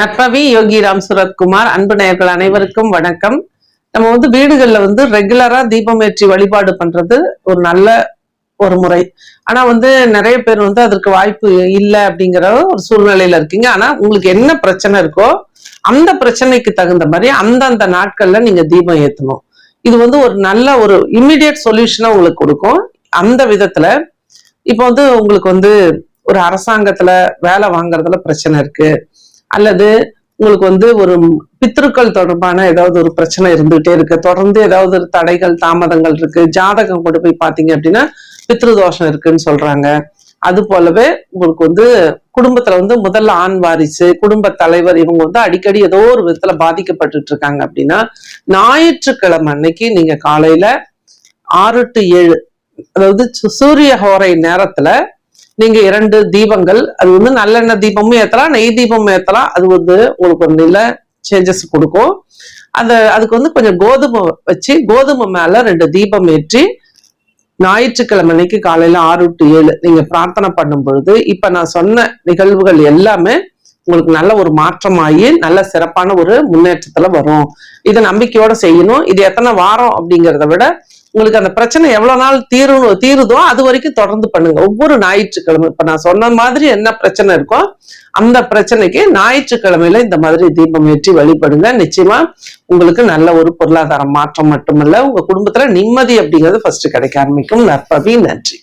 நட்பவி யோகிராம் சுரத்குமார் அன்பு நேயர்கள் அனைவருக்கும் வணக்கம். நம்ம வந்து வீடுகள்ல வந்து ரெகுலரா தீபம் ஏற்றி வழிபாடு பண்றது ஒரு நல்ல ஒரு முறை. ஆனா வந்து நிறைய பேர் வந்து அதற்கு வாய்ப்பு இல்லை அப்படிங்கிற ஒரு சூழ்நிலையில இருக்கீங்க. ஆனா உங்களுக்கு என்ன பிரச்சனை இருக்கோ அந்த பிரச்சனைக்கு தகுந்த மாதிரி அந்தந்த நாட்கள்ல நீங்க தீபம் ஏத்தணும். இது வந்து ஒரு நல்ல ஒரு இம்மிடியட் சொல்யூஷனை உங்களுக்கு கொடுக்கும். அந்த விதத்துல இப்போ வந்து உங்களுக்கு வந்து ஒரு அரசாங்கத்துல வேலை வாங்குறதுல பிரச்சனை இருக்கு. அல்லது உங்களுக்கு வந்து ஒரு பித்ருக்கள் தொடர்பான ஏதாவது ஒரு பிரச்சனை இருந்துகிட்டே இருக்கு. தொடர்ந்து ஏதாவது ஒரு தடைகள் தாமதங்கள் இருக்கு. ஜாதகம் கொண்டு போய் பார்த்தீங்க அப்படின்னா பித்ருதோஷம் இருக்குன்னு சொல்றாங்க. அது போலவே உங்களுக்கு வந்து குடும்பத்துல வந்து முதல்ல ஆண் வாரிசு குடும்ப தலைவர் இவங்க வந்து அடிக்கடி ஏதோ ஒரு விதத்துல பாதிக்கப்பட்டுட்டு இருக்காங்க அப்படின்னா ஞாயிற்றுக்கிழமை அன்னைக்கு நீங்க காலையில ஆறு டு ஏழு அதாவது சு- சூரிய ஹோரை நேரத்துல நீங்க இரண்டு தீபங்கள் அது வந்து நல்லெண்ணெய் தீபமும் ஏத்தலாம் நெய் தீபமும் ஏத்தலாம். அது வந்து உங்களுக்கு ஒரு நில சேஞ்சஸ் கொடுக்கும். அந்த அதுக்கு வந்து கொஞ்சம் கோதுமை வச்சு கோதுமை மேல ரெண்டு தீபம் ஏற்றி ஞாயிற்றுக்கிழமை அன்னைக்கு காலையில ஆறு டு ஏழு நீங்க பிரார்த்தனை பண்ணும் பொழுது இப்ப நான் சொன்ன நிகழ்வுகள் எல்லாமே உங்களுக்கு நல்ல ஒரு மாற்றமாகி நல்ல சிறப்பான ஒரு முன்னேற்றத்துல வரும். இதை நம்பிக்கையோட செய்யணும். இது எத்தனை வாரம் அப்படிங்கிறத விட உங்களுக்கு அந்த பிரச்சனை எவ்வளவு நாள் தீரு தீருதோ அது வரைக்கும் தொடர்ந்து பண்ணுங்க. ஒவ்வொரு ஞாயிற்றுக்கிழமை இப்ப நான் சொன்ன மாதிரி என்ன பிரச்சனை இருக்கோ அந்த பிரச்சனைக்கு ஞாயிற்றுக்கிழமையில இந்த மாதிரி தீபம் ஏற்றி வழிபடுங்க. நிச்சயமா உங்களுக்கு நல்ல ஒரு பொருளாதார மாற்றம் மட்டுமல்ல உங்க குடும்பத்துல நிம்மதி அப்படிங்கிறது ஃபர்ஸ்ட் கிடைக்க ஆரம்பிக்கும். நற்பவி நன்றி.